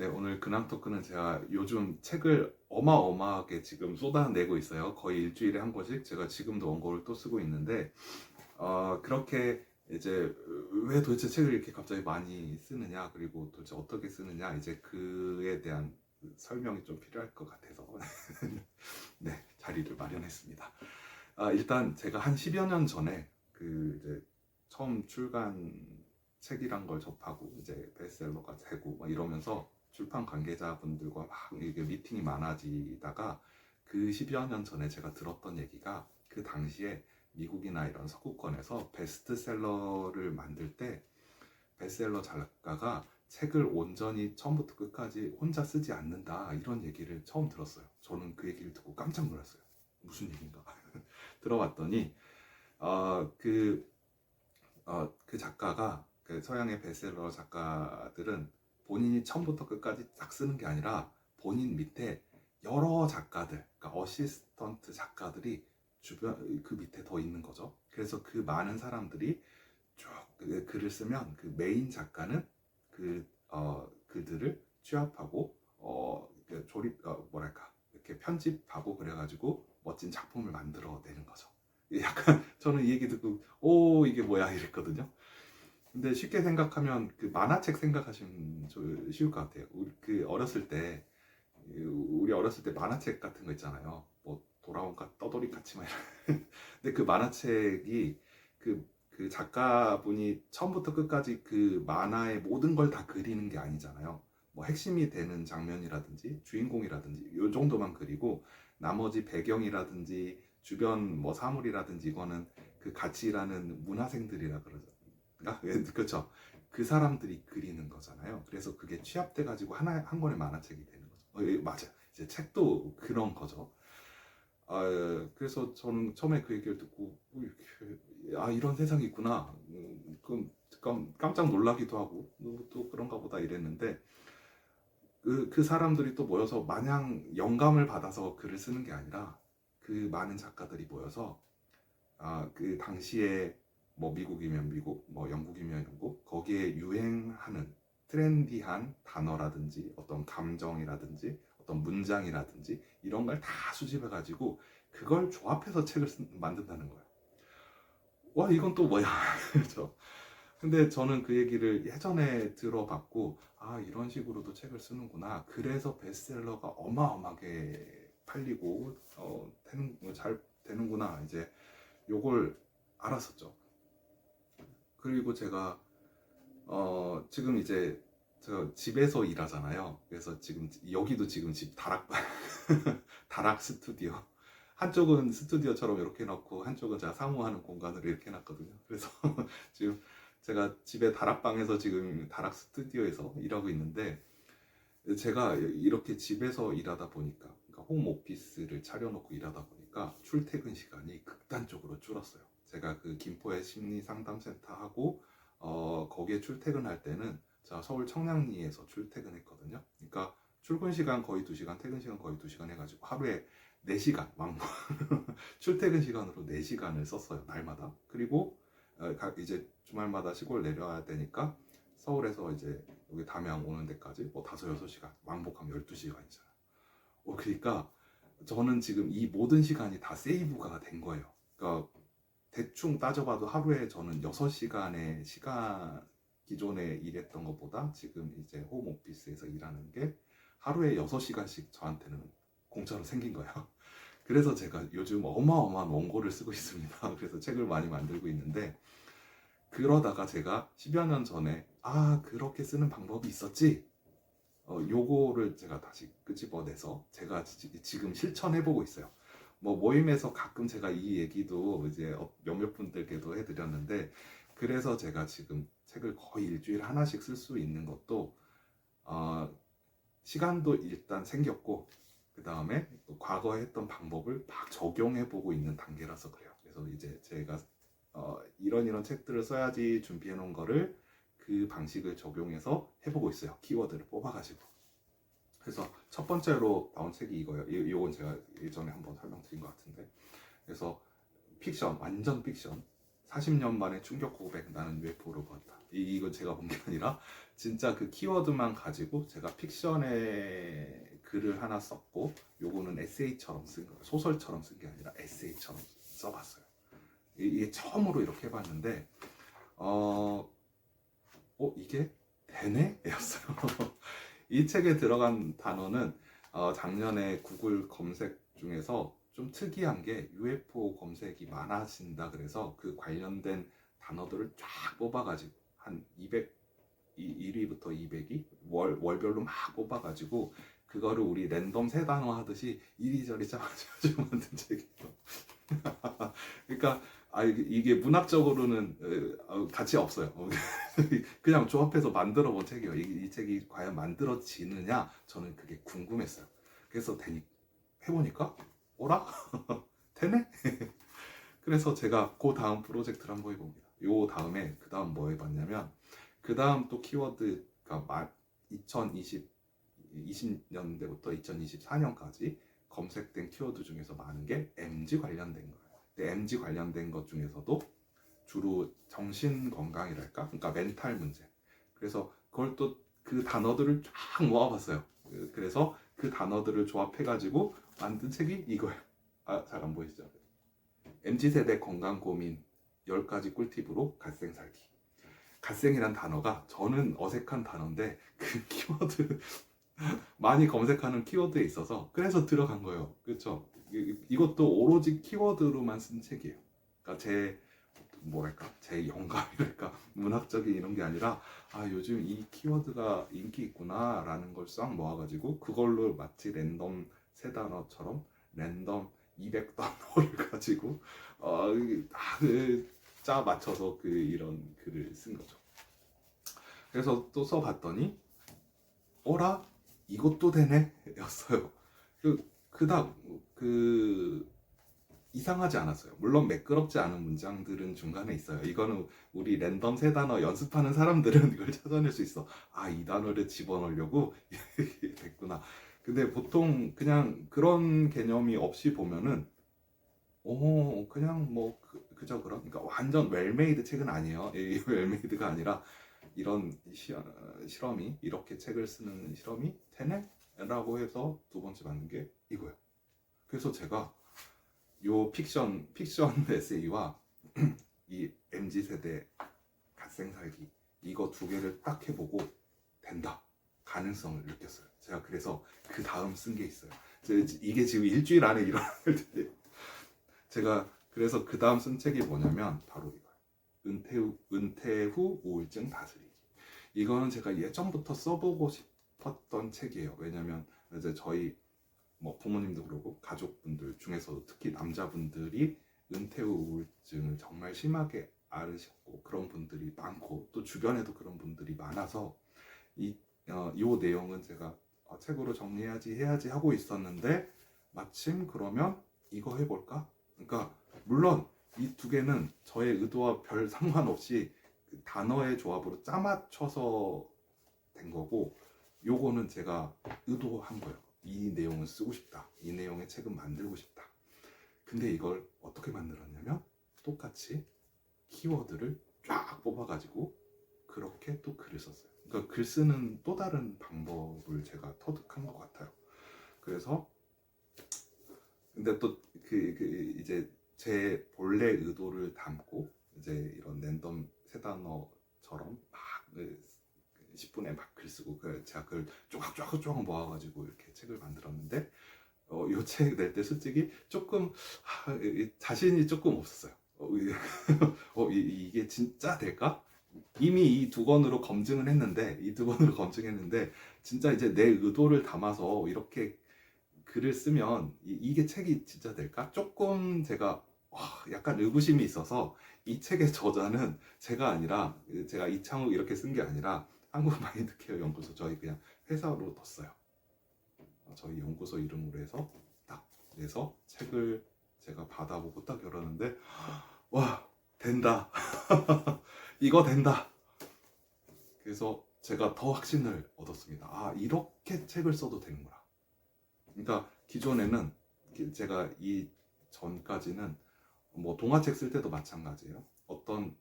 네, 오늘 근황 토크는 제가 요즘 책을 어마어마하게 지금 쏟아내고 있어요. 거의 일주일에 한 권씩. 제가 지금도 원고를 또 쓰고 있는데, 어, 그렇게 이제 왜 도대체 책을 이렇게 갑자기 많이 쓰느냐, 그리고 도대체 어떻게 쓰느냐, 이제 그에 대한 설명이 좀 필요할 것 같아서, 네, 자리를 마련했습니다. 아, 일단 제가 한 10여 년 전에 그 이제 처음 출간 책이란 걸 접하고 이제 베스트셀러가 되고 막 이러면서 출판 관계자분들과 막 이게 미팅이 많아지다가 그 10여 년 전에 제가 들었던 얘기가 그 당시에 미국이나 이런 서구권에서 베스트셀러를 만들 때 베스트셀러 작가가 책을 온전히 처음부터 끝까지 혼자 쓰지 않는다 이런 얘기를 처음 들었어요. 저는 그 얘기를 듣고 깜짝 놀랐어요. 무슨 얘기인가 들어봤더니 어, 그, 어, 그 작가가 그 서양의 베스트셀러 작가들은 본인이 처음부터 끝까지 딱 쓰는 게 아니라 본인 밑에 여러 작가들, 그러니까 어시스턴트 작가들이 주변 그 밑에 더 있는 거죠. 그래서 그 많은 사람들이 쭉 그- 글을 쓰면 그 메인 작가는 그 어, 그들을 취합하고 어, 그 조립 어, 뭐랄까 이렇게 편집하고 그래가지고 멋진 작품을 만들어 내는 거죠. 약간 저는 이 얘기 듣고 오 이게 뭐야 이랬거든요. 근데 쉽게 생각하면 그 만화책 생각하시면 좀 쉬울 것 같아요. 그 어렸을 때 우리 어렸을 때 만화책 같은 거 있잖아요. 뭐 돌아온 가 떠돌이 같이 막 이런. 근데 그 만화책이 그, 그 작가분이 처음부터 끝까지 그 만화의 모든 걸 다 그리는 게 아니잖아요. 뭐 핵심이 되는 장면이라든지 주인공이라든지 요 정도만 그리고 나머지 배경이라든지 주변 뭐 사물이라든지 이거는 그 같이 일하는 문화생들이라 그러죠. 아, 예, 그렇죠. 그 사람들이 그리는 거잖아요. 그래서 그게 취합돼 가지고 하나 한 권의 만화책이 되는 거죠. 어, 예, 맞아. 이제 책도 그런 거죠. 아, 예, 그래서 저는 처음에 그 얘기를 듣고 뭐 이렇게 아 이런 세상이 있구나. 음, 그럼 깜- 깜짝 놀라기도 하고 뭐또 그런가 보다 이랬는데 그, 그 사람들이 또 모여서 마냥 영감을 받아서 글을 쓰는 게 아니라 그 많은 작가들이 모여서 아, 그 당시에 뭐 미국이면 미국, 뭐 영국이면 영국, 거기에 유행하는 트렌디한 단어라든지 어떤 감정이라든지 어떤 문장이라든지 이런 걸 다 수집해 가지고 그걸 조합해서 책을 쓴- 만든다는 거예요. 와, 이건 또 뭐야? 그렇죠. 근데 저는 그 얘기를 예전에 들어봤고, 아, 이런 식으로도 책을 쓰는구나. 그래서 베스트셀러가 어마어마하게 팔리고, 어, 되는, 뭐잘 되는구나. 이제 요걸 알았었죠. 그리고 제가 어 지금 이제 저 집에서 일하잖아요. 그래서 지금 여기도 지금 집 다락방 다락 스튜디오 한쪽은 스튜디오처럼 이렇게 해놓고 한쪽은 제가 사무하는 공간으로 이렇게 해놨거든요. 그래서 지금 제가 집에 다락방에서 지금 다락 스튜디오에서 일하고 있는데 제가 이렇게 집에서 일하다 보니까 그러니까 홈 오피스를 차려놓고 일하다 보니까 출퇴근 시간이 극단적으로 줄었어요. 제가 그 김포의 심리 상담센터 하고 어, 거기에 출퇴근할 때는 제가 서울 청량리에서 출퇴근했거든요. 그러니까 출근 시간 거의 2시간, 퇴근 시간 거의 2시간 해가지고 하루에 4시간, 왕 출퇴근 시간으로 4시간을 썼어요, 날마다. 그리고 어, 각 이제 주말마다 시골 내려야 되니까 서울에서 이제 여기 담양 오는 데까지 뭐 5, 6시간, 왕복하면 12시간이잖아요. 어, 그러니까 저는 지금 이 모든 시간이 다 세이브가 된 거예요. 그러니까 대충 따져봐도 하루에 저는 6시간의 시간 기존에 일했던 것보다 지금 이제 홈 오피스에서 일하는 게 하루에 6시간씩 저한테는 공짜로 생긴 거예요. 그래서 제가 요즘 어마어마한 원고를 쓰고 있습니다. 그래서 책을 많이 만들고 있는데 그러다가 제가 10여 년 전에 아 그렇게 쓰는 방법이 있었지 어, 요거를 제가 다시 끄집어내서 제가 지- 지금 실천해보고 있어요. 뭐 모임에서 가끔 제가 이 얘기도 이제 어- 몇몇 분들께도 해드렸는데 그래서 제가 지금 책을 거의 일주일에 하나씩 쓸 수 있는 것도 어, 시간도 일단 생겼고 그 다음에 과거에 했던 방법을 막 적용해 보고 있는 단계라서 그래요. 그래서 이제 제가 어, 이런 이런 책들을 써야지 준비해 놓은 거를 그 방식을 적용해서 해보고 있어요. 키워드를 뽑아가지고. 그래서 첫 번째로 나온 책이 이거예요. 이- 이건 제가 예전에 한번 설명드린 것 같은데. 그래서 픽션, 완전 픽션. 40년 만에 충격 고백 나는 UFO를 보았다. 이, 이건 제가 본 게 아니라 진짜 그 키워드만 가지고 제가 픽션에 글을 하나 썼고 요거는 에세이처럼 쓴 거예요. 소설처럼 쓴 게 아니라 에세이처럼 써봤어요. 이- 이게 처음으로 이렇게 해봤는데 어, 어 이게 되네? 였어요. 이 책에 들어간 단어는 어, 작년에 구글 검색 중에서 좀 특이한 게 UFO 검색이 많아진다 그래서 그 관련된 단어들을 쫙 뽑아가지고 한 200, 1위부터 200위 월, 월별로 막 뽑아가지고 그거를 우리 랜덤 세 단어 하듯이 이리저리 짜가지고 만든 책이에요. 그러니까 아 이게, 문학적으로는 어, 어, 가치 없어요. 그냥 조합해서 만들어 본 책이에요. 이, 이 책이 과연 만들어지느냐 저는 그게 궁금했어요. 그래서 되니 해보니까 어라 되네. 그래서 제가 그 다음 프로젝트를 한번 해봅니다. 요 다음에 그 다음 뭐 해봤냐면 그 다음 또 키워드가 2020 20년대부터 2024년까지 검색된 키워드 중에서 많은 게 MG 관련된 거예요. MG 관련된 것 중에서도 주로 정신 건강이랄까, 그러니까 멘탈 문제. 그래서 그걸 또 그 단어들을 쫙 모아봤어요. 그- 그래서 그 단어들을 조합해가지고 만든 책이 이거예요. 아, 잘 안 보이시죠? MZ 세대 건강 고민 10가지 꿀팁으로 갓생 살기. 갓생이란 단어가 저는 어색한 단어인데 그 키워드 많이 검색하는 키워드에 있어서 그래서 들어간 거예요. 그렇죠? 이- 이것도 오로지 키워드로만 쓴 책이에요. 그러니까 제 뭐랄까 제 영감이랄까 문학적인 이런 게 아니라 아 요즘 이 키워드가 인기 있구나라는 걸 싹 모아가지고 그걸로 마치 랜덤 세 단어처럼 랜덤 200단어를 가지고 어다짜 맞춰서 그 이런 글을 쓴 거죠. 그래서 또 써봤더니 어라 이것도 되네 였어요. 그 그닥 그 이상하지 않았어요. 물론 매끄럽지 않은 문장들은 중간에 있어요. 이거는 우리 랜덤 세 단어 연습하는 사람들은 이걸 찾아낼 수 있어. 아, 이 단어를 집어넣으려고 됐구나. 근데 보통 그냥 그런 개념이 없이 보면은 오, 그냥 뭐 그, 그저 그런 그러니까 완전 웰메이드 책은 아니에요. 이 웰메이드가 아니라 이런 시, 실험이 이렇게 책을 쓰는 실험이 되네? 라고 해서 두 번째 만든 게 이거예요. 그래서 제가 요 픽션 픽션 에세이와 이 MZ 세대 갓생 살기 이거 두 개를 딱 해보고 된다 가능성을 느꼈어요. 제가 그래서 그 다음 쓴 게 있어요. 제- 이게 지금 일주일 안에 일어날 텐데 제가 그래서 그 다음 쓴 책이 뭐냐면 바로 이거예요. 은퇴 후, 은퇴 후 우울증 다스리기. 이거는 제가 예전부터 써보고 싶었던 책이에요. 왜냐면 이제 저희 뭐 부모님도 그러고 가족분들 중에서도 특히 남자분들이 은퇴 후 우울증을 정말 심하게 앓으셨고 그런 분들이 많고 또 주변에도 그런 분들이 많아서 이 어, 요 내용은 제가 어, 책으로 정리해야지 해야지 하고 있었는데 마침 그러면 이거 해볼까? 그러니까 물론 이 두 개는 저의 의도와 별 상관없이 그 단어의 조합으로 짜맞춰서 된 거고 요거는 제가 의도한 거예요. 이 내용을 쓰고 싶다. 이 내용의 책은 만들고 싶다. 근데 이걸 어떻게 만들었냐면 똑같이 키워드를 쫙 뽑아가지고 그렇게 또 글을 썼어요. 그러니까 글 쓰는 또 다른 방법을 제가 터득한 것 같아요. 그래서 근데 또 그 그 이제 제 본래 의도를 담고 이제 이런 랜덤 세 단어처럼 막그 10분에 막 글 쓰고 그 제가 그걸 쪼각쪼각쪼각 모아가지고 이렇게 책을 만들었는데 어, 이 책 낼 때 솔직히 조금 하, 이- 자신이 조금 없었어요. 어, 이- 어, 이, 이게 진짜 될까? 이미 이 두 권으로 검증을 했는데 이 두 권으로 검증했는데 진짜 이제 내 의도를 담아서 이렇게 글을 쓰면 이, 게 책이 진짜 될까? 조금 제가 와, 약간 의구심이 있어서 이 책의 저자는 제가 아니라 제가 이창욱 이렇게 쓴 게 아니라 한국 마인드케어 연구소. 저희 그냥 회사로 뒀어요. 어, 저희 연구소 이름으로 해서 딱 내서 책을 제가 받아보고 딱 열었는데 와 된다. 이거 된다. 그래서 제가 더 확신을 얻었습니다. 아 이렇게 책을 써도 되는구나. 그러니까 기존에는 기- 제가 이 전까지는 뭐 동화책 쓸 때도 마찬가지예요. 어떤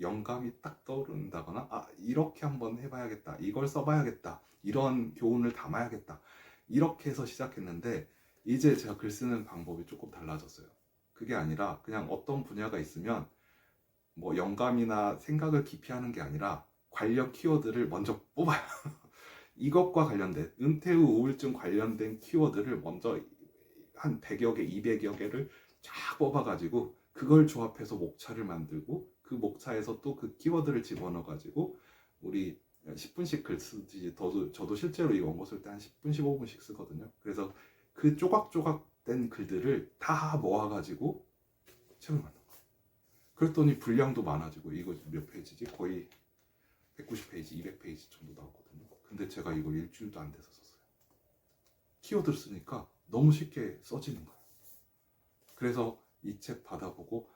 영감이 딱 떠오른다거나 아 이렇게 한번 해봐야겠다 이걸 써봐야겠다 이런 교훈을 담아야겠다 이렇게 해서 시작했는데 이제 제가 글 쓰는 방법이 조금 달라졌어요. 그게 아니라 그냥 어떤 분야가 있으면 뭐 영감이나 생각을 깊이 하는 게 아니라 관련 키워드를 먼저 뽑아요. 이것과 관련된 은퇴 후 우울증 관련된 키워드를 먼저 한 100여 개, 200여 개를 쫙 뽑아가지고 그걸 조합해서 목차를 만들고 그 목차에서 또 그 키워드를 집어넣어 가지고 우리 10분씩 글 쓰지 저도, 저도 실제로 이 원고 쓸 때 한 10분, 15분씩 쓰거든요. 그래서 그 조각조각 된 글들을 다 모아 가지고 책을 만든 거예요. 그랬더니 분량도 많아지고 이거 몇 페이지지? 거의 190페이지, 200페이지 정도 나왔거든요. 근데 제가 이걸 일주일도 안 돼서 썼어요. 키워드를 쓰니까 너무 쉽게 써지는 거예요. 그래서 이 책 받아보고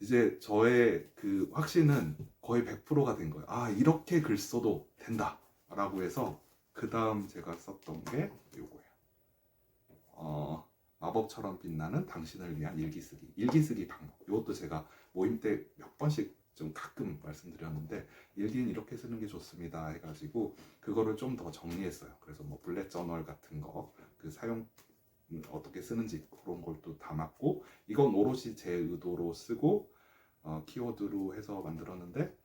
이제 저의 그 확신은 거의 100%가 된 거예요. 아 이렇게 글 써도 된다라고 해서 그 다음 제가 썼던 게 요거예요. 어, 마법처럼 빛나는 당신을 위한 일기 쓰기. 일기 쓰기 방법. 이것도 제가 모임 때 몇 번씩 좀 가끔 말씀드렸는데 일기는 이렇게 쓰는 게 좋습니다 해가지고 그거를 좀 더 정리했어요. 그래서 뭐 블랙 저널 같은 거 그 사용 음, 어떻게 쓰는지 그런 걸 또 담았고 이건 오롯이 제 의도로 쓰고 어, 키워드로 해서 만들었는데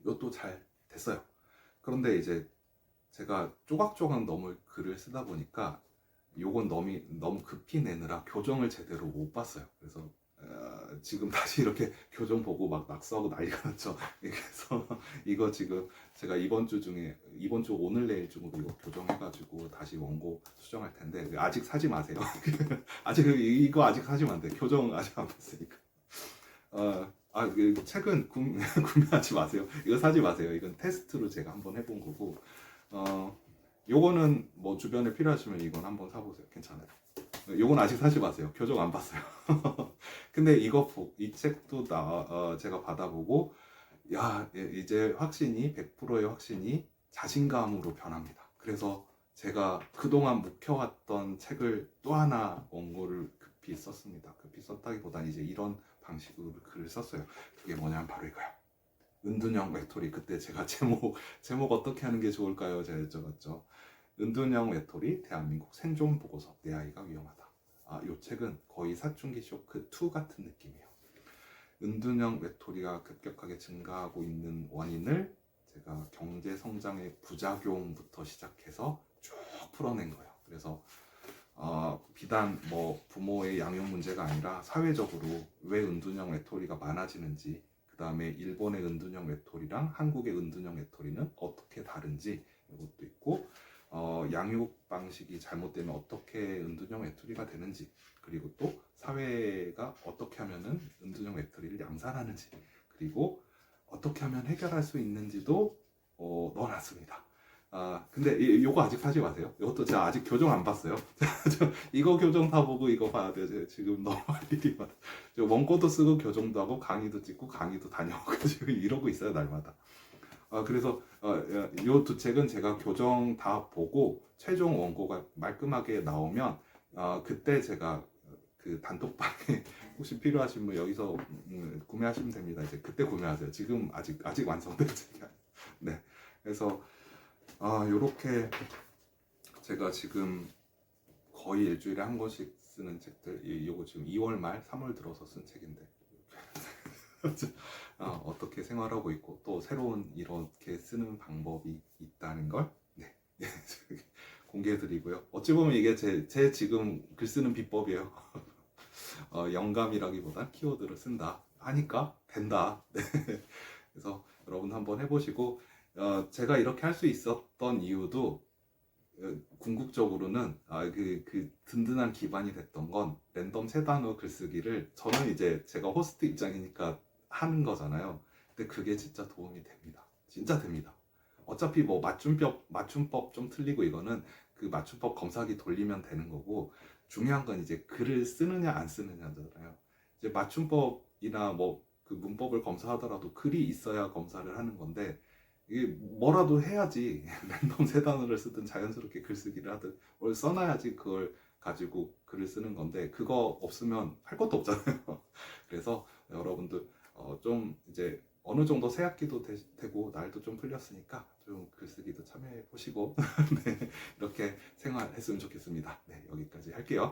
이것도 잘 됐어요. 그런데 이제 제가 조각조각 너무 글을 쓰다 보니까 요건 너무, 너무 급히 내느라 교정을 제대로 못 봤어요. 그래서 어, 지금 다시 이렇게 교정 보고 막 낙서하고 난리가 났죠. 그래서 이거 지금 제가 이번 주 중에 이번 주 오늘 내일 중으로 이거 교정해가지고 다시 원고 수정할 텐데 아직 사지 마세요. 아직 이거 아직 사시면 안 돼. 교정 아직 안 봤으니까. 어, 아, 그 책은 구, 구매하지 마세요. 이거 사지 마세요. 이건 테스트로 제가 한번 해본 거고. 어, 요거는 뭐 주변에 필요하시면 이건 한번 사보세요. 괜찮아요. 요건 아직 사지 마세요. 교정 안 봤어요. 근데 이거 보- 이 책도 나 어, 제가 받아보고 야 예, 이제 확신이 100%의 확신이 자신감으로 변합니다. 그래서 제가 그동안 묵혀왔던 책을 또 하나 원고를 급히 썼습니다. 급히 썼다기보다 이제 이런 방식으로 글을 썼어요. 그게 뭐냐면 바로 이거요. 은둔형 외톨이 그때 제가 제목 제목 어떻게 하는 게 좋을까요? 제가 여쭤봤죠. 은둔형 외톨이 대한민국 생존 보고서 내 아이가 위험하다. 아, 이 책은 거의 사춘기 쇼크 2 같은 느낌이에요. 은둔형 외톨이가 급격하게 증가하고 있는 원인을 제가 경제 성장의 부작용부터 시작해서 쭉 풀어낸 거예요. 그래서 어, 비단 뭐 부모의 양육 문제가 아니라 사회적으로 왜 은둔형 외톨이가 많아지는지 그 다음에 일본의 은둔형 외톨이랑 한국의 은둔형 외톨이는 어떻게 다른지 이것도 있고 어, 양육 방식이 잘못되면 어떻게 은둔형 외톨이가 되는지 그리고 또 사회가 어떻게 하면은 은둔형 외톨이를 양산하는지 그리고 어떻게 하면 해결할 수 있는지도 어, 넣어놨습니다. 아 근데 이, 요거 아직 사지 마세요. 이것도 제가 아직 교정 안 봤어요. 저 이거 교정 다 보고 이거 봐야 돼요. 지금 할 일이 많아. 저 원고도 쓰고 교정도 하고 강의도 찍고 강의도 다녀오고 지금 이러고 있어요 날마다. 아 그래서 이두 책은 제가 교정 다 보고 최종 원고가 말끔하게 나오면 어, 그때 제가 그 단톡방에 혹시 필요하신 분 여기서 음, 구매하시면 됩니다. 이제 그때 구매하세요. 지금 아직 아직 완성된 책이. 네. 그래서 아 요렇게 제가 지금 거의 일주일에 한 권씩 쓰는 책들 이 요거 지금 2월 말 3월 들어서 쓴 책인데 어, 어떻게 생활하고 있고 또 새로운 이렇게 쓰는 방법이 있다는 걸 네. 공개해드리고요. 어찌 보면 이게 제, 제 지금 글 쓰는 비법이에요. 어, 영감이라기보다 키워드를 쓴다 하니까 된다. 네. 그래서 여러분 한번 해보시고 어, 제가 이렇게 할 수 있었던 이유도 어, 궁극적으로는 아, 그, 그 든든한 기반이 됐던 건 랜덤 세 단어 글쓰기를 저는 이제 제가 호스트 입장이니까 하는 거잖아요. 근데 그게 진짜 도움이 됩니다. 진짜 됩니다. 어차피 뭐 맞춤법 맞춤법 좀 틀리고 이거는 그 맞춤법 검사기 돌리면 되는 거고 중요한 건 이제 글을 쓰느냐 안 쓰느냐잖아요. 이제 맞춤법이나 뭐 그 문법을 검사하더라도 글이 있어야 검사를 하는 건데 이게 뭐라도 해야지 랜덤 세 단어를 쓰든 자연스럽게 글쓰기를 하든 뭘 써놔야지 그걸 가지고 글을 쓰는 건데 그거 없으면 할 것도 없잖아요. 그래서 여러분들 어, 좀 이제 어느 정도 새 학기도 되, 고 날도 좀 풀렸으니까 좀 글쓰기도 참여해 보시고 네, 이렇게 생활했으면 좋겠습니다. 네, 여기까지 할게요.